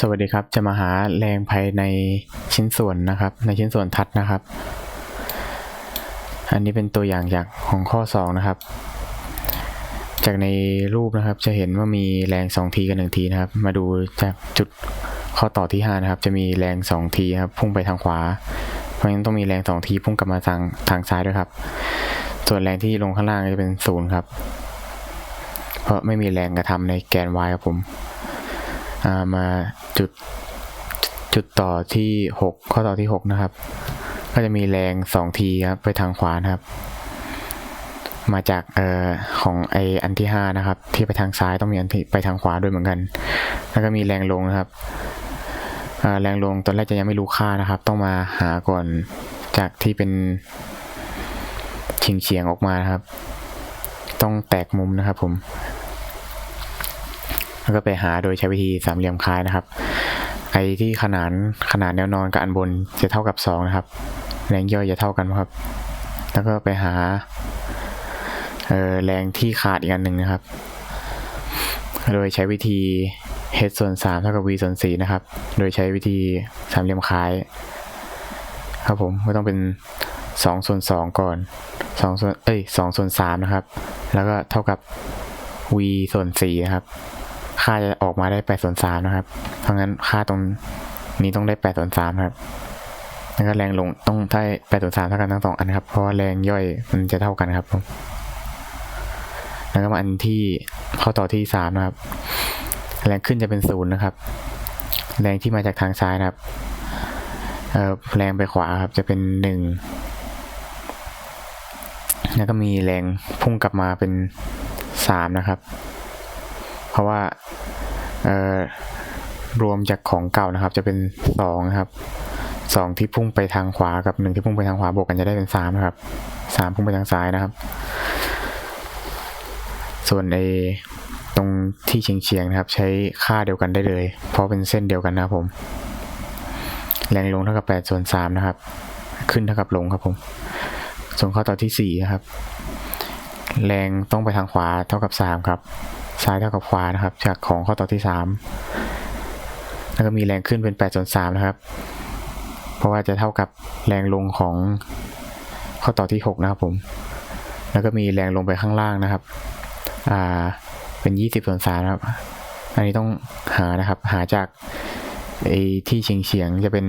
สวัสดีครับจะมาหาแรงภายในชิ้นส่วนนะครับ ในชิ้นส่วนทัดนะครับ อันนี้เป็นตัวอย่างจากของข้อ 2 นะครับ จากในรูปนะครับจะเห็นว่ามีแรง 2 ทีกับ1ทีนะครับ มาดูจากจุดข้อต่อที่ 5 นะครับ จะมีแรง 2 ทีครับพุ่งไปทางขวา เพราะฉะนั้นต้องมีแรง 2 ทีพุ่งกลับมาทางทางซ้ายด้วยครับ ส่วนแรงที่ลงข้างล่างจะเป็นศูนย์ครับ เพราะไม่มีแรงกระทำในแกน y ครับผม มาจุดจุดต่อที่ 6 ข้อต่อที่ 6 นะครับ ก็จะมีแรง 2 ทีครับไปทางขวานะครับ มาจากเอ่อของไออันที่ 5 นะครับ ที่ไปทางซ้ายต้องมีอันที่ไปทางขวาด้วยเหมือนกัน แล้วก็มีแรงลงนะครับแรงลงตอนแรกจะยังไม่รู้ค่านะครับ ต้องมาหาก่อนจากที่เป็นชิงเฉียงๆออกมานะครับ ต้องแตกมุมนะครับผม แล้วก็ไปหาโดยใช้วิธีสามเหลี่ยมคล้ายนะครับไอ้ที่ขนานขนาดแนวนอนกับอันบนจะเท่ากับ 2 นะครับ แรงย่อยจะเท่ากันครับ แล้วก็ไปหาแรงที่ขาดอีกอันหนึ่งนะครับ โดยใช้วิธี h ส่วน3เท่ากับ v ส่วน4นะครับ โดยใช้วิธีสามเหลี่ยมคล้าย ครับผมก็ต้องเป็น2ส่วน2ก่อน2ส่วนเอ้ย2ส่วน3นะครับ แล้วก็เท่ากับ v ส่วน4นะครับ ค่าจะออกมาได้8ส่วน3นะครับ เพราะงั้นค่าตรงนี้ต้องได้8ส่วน3ครับแล้วก็แรงลงต้องได้8ส่วน3เท่ากันทั้งสองอันครับ เพราะว่าแรงย่อยมันจะเท่ากันครับผมแล้วก็มาอันที่ข้อต่อที่3นะครับ แรงขึ้นจะเป็นศูนย์นะครับ แรงที่มาจากทางซ้ายนะครับเออแรงไปขวาครับจะเป็นหนึ่งแล้วก็มีแรงพุ่งกลับมาเป็นสามนะครับ เพราะว่ารวมจากของเก่านะครับ จะเป็นสองนะครับสองที่พุ่งไปทางขวากับหนึ่งที่พุ่งไปทางขวาบวกกันจะได้เป็นสามนะครับสามพุ่งไปทางซ้ายนะครับ ส่วนในตรงที่เฉียงเฉียงๆนะครับ ใช้ค่าเดียวกันได้เลย เพราะเป็นเส้นเดียวกันนะครับผม แรงลงเท่ากับ8ส่วน3นะครับ ขึ้นเท่ากับลงครับผม ส่วนข้อต่อที่4นะครับ แรงต้องไปทางขวาเท่ากับ3ครับ ซ้ายเท่ากับขวานะครับ จากของข้อต่อที่ 3 แล้วก็มีแรงขึ้นเป็น8ส่วน3นะครับ เพราะว่าจะเท่ากับแรงลงของข้อต่อที่ 6 นะครับผม แล้วก็มีแรงลงไปข้างล่างนะครับ อ่า เป็น 20ส่วน3นะครับ อันนี้ต้องหานะครับ หาจากไอ้ที่เฉียงเฉียงจะเป็น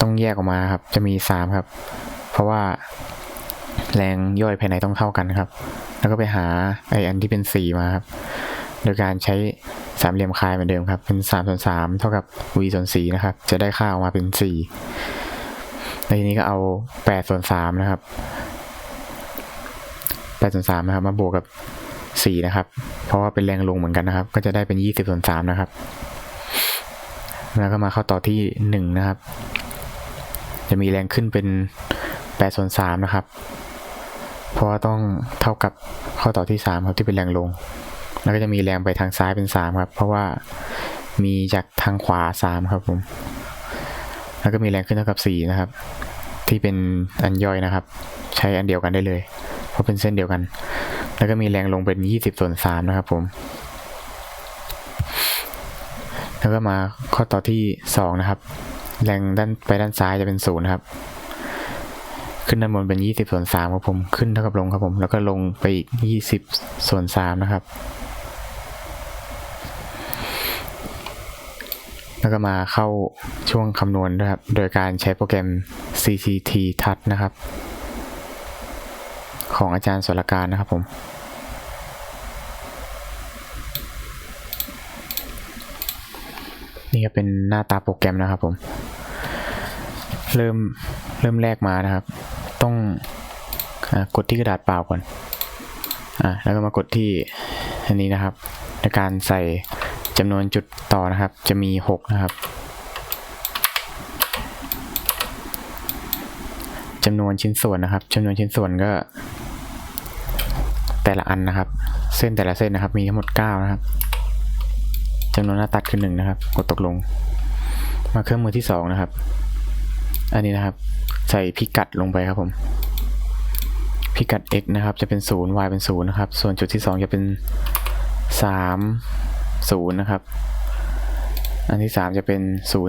ต้องแยกออกมาครับ จะมี 3 ครับ เพราะว่า แรงย่อยภายในต้องเท่ากันครับ แล้วก็ไปหาไอ้อันที่เป็น4มาครับ โดยการใช้สามเหลี่ยมคลายเหมือนเดิมครับ เป็น3ส่วน3เท่ากับ v ส่วน4นะครับ จะได้ค่าออกมาเป็น4แล้วทีนี้ก็เอา8ส่วน3นะครับ8ส่วน3นะครับ มาบวกกับ4นะครับ เพราะว่าเป็นแรงลงเหมือนกันนะครับ ก็จะได้เป็น20ส่วน3นะครับ แล้วก็มาเข้าต่อที่1นะครับ จะมีแรงขึ้นเป็น8ส่วน3นะครับ เพราะว่าต้องเท่ากับข้อต่อที่ 3 ครับที่เป็นแรงลง แล้วก็จะมีแรงไปทางซ้ายเป็น 3 ครับ เพราะว่ามีจากทางขวา 3 ครับผม แล้วก็มีแรงขึ้นเท่ากับ 4 นะครับ ที่เป็นอันย่อยนะครับ ใช้อันเดียวกันได้เลย เพราะเป็นเส้นเดียวกัน แล้วก็มีแรงลงเป็น 20 ส่วน 3 นะครับผมแล้วก็มาข้อต่อที่ 2 นะครับ แรงด้านไปด้านซ้ายจะเป็น 0 นะครับ ขึ้นด้านบนเป็น 20 ส่วน3ครับผมขึ้นเท่ากับลงครับผม แล้วก็ลงไปอีก 20 ส่วน3นะครับ แล้วก็มาเข้าช่วงคำนวณด้วยครับ โดยการใช้โปรแกรม CCT Touch นะครับ ของอาจารย์สรการนะครับผมนี่ก็เป็นหน้าตาโปรแกรมนะครับผม เริ่มเริ่มแรกมานะครับ ต้องอกดที่กระดาษเปล่าก่อนอ่าแล้วก็มากดที่อันนี้นะครับ ในการใส่จำนวนจุดต่อนะครับ จะมี 6 นะครับจำนวนชิ้นส่วนนะครับจำนวนชิ้นส่วนก็ แต่ละอันนะครับ เส้นแต่ละเส้นนะครับ มีทั้งหมด 9 นะครับจำนวนหน้าตัดคือ1นะครับ กดตกลง มาเครื่องมือที่ 2 นะครับ อันนี้นะครับ ใส่พิกัดลงไปครับผม พิกัด x นะครับ จะเป็น 0 y เป็น 0 นะครับ ส่วนจุดที่ 2 จะเป็น 3 0 นะครับ อันที่สามจะเป็นศู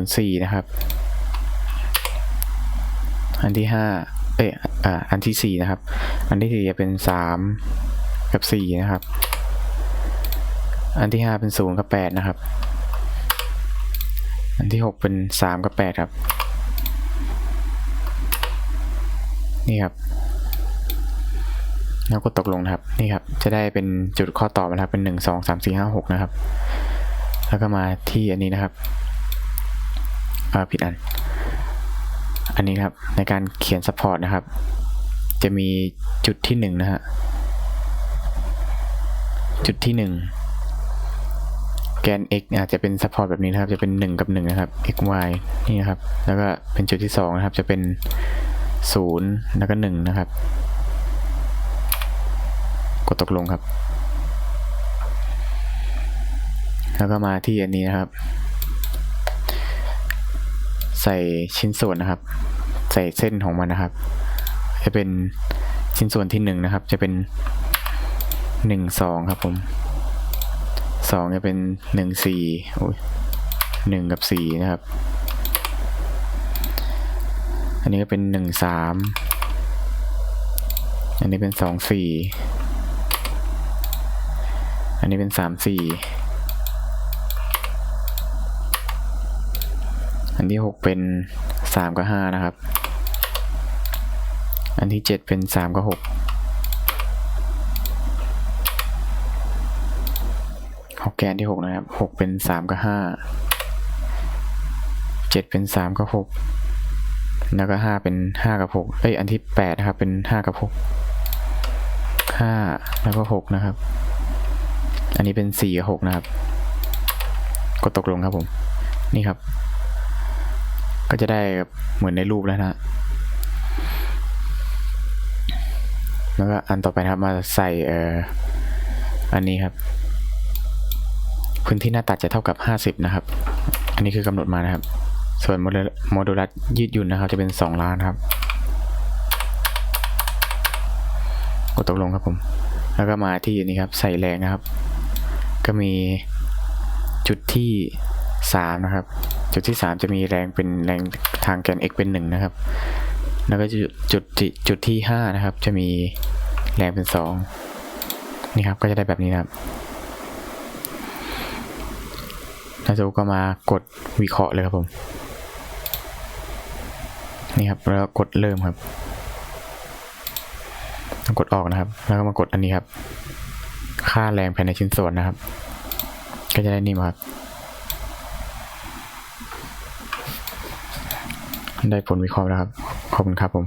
นะครับ อันที่ห้าเอ้อ่าอันที่สี่นะครับ อันที่สี่จะเป็นสามกับสี่นะครับ อันที่ห้าเป็นศูนย์กับแปดนะครับ อันที่หกเป็นสามกับแปดครับ นี่ครับ แล้วก็ตกลงนะครับ นี่ครับ จะได้เป็นจุดข้อต่อนะครับ เป็นหนึ่งสองสามสี่ห้าหกนะครับ แล้วก็มาที่อันนี้นะครับผิดอัน อันนี้ครับ ในการเขียน support นะครับ จะมีจุดที่หนึ่งนะฮะ จุดที่หนึ่งแกน x อาจจะเป็น support แบบนี้นะครับ จะเป็นหนึ่งกับหนึ่งนะครับ x y นี่นะครับ แล้วก็เป็นจุดที่สองนะครับ จะเป็น ศูนย์แล้วก็หนึ่งนะครับ กดตกลงครับ แล้วก็มาที่อันนี้นะครับ ใส่ชิ้นส่วนนะครับ ใส่เส้นของมันนะครับ จะเป็นชิ้นส่วนที่หนึ่งนะครับ จะเป็นหนึ่งสองครับผมสองจะเป็นหนึ่งสี่หนึ่งกับสี่นะครับ อันนี้ก็เป็นหนึ่งสามอันนี้เป็นสองสี่อันนี้เป็นสามสี่อันที่หกเป็นสามกับห้านะครับ อันที่เจ็ดเป็นสามกับหกหกแกนที่หกนะครับหกเป็นสามกับห้าเจ็ดเป็นสามกับหก แล้วก็ห้าเป็นห้ากับหกเอ้ยอันที่แปดนะครับเป็นห้ากับหกห้าแล้วก็หกนะครับ อันนี้เป็นสี่กับหกนะครับ กดตกลงครับผม นี่ครับ ก็จะได้เหมือนในรูปแล้วนะฮะแล้วก็อันต่อไปครับมาใส่เอ่ออันนี้ครับ พื้นที่หน้าตัดจะเท่ากับ 50 นะครับ อันนี้คือกำหนดมานะครับ ส่วนโมดูลัสยืดหยุ่นนะครับจะเป็น 2 ล้านครับ กดตกลงครับผม แล้วก็มาที่นนี้ครับ ใส่แรงนะครับ ก็มีจุดที่ 3 นะครับ จุดที่ 3 จะมีแรงเป็นแรงทางแกน x เป็น 1 นะครับ แล้วก็จุดจุดที่จุดที่ 5 นะครับ จะมีแรงเป็น 2 นี่ครับก็จะได้แบบนี้นะครับแล้วจูก็มากดวิเคราะห์เลยครับผม นี่ครับแล้วกดเริ่มครับต้องกดออกนะครับ แล้วก็มากดอันนี้ครับ ค่าแรงภายในชิ้นส่วนนะครับ ก็จะได้นี่มาครับ ได้ผลวิเคราะห์แล้วครับ ขอบคุณครับผม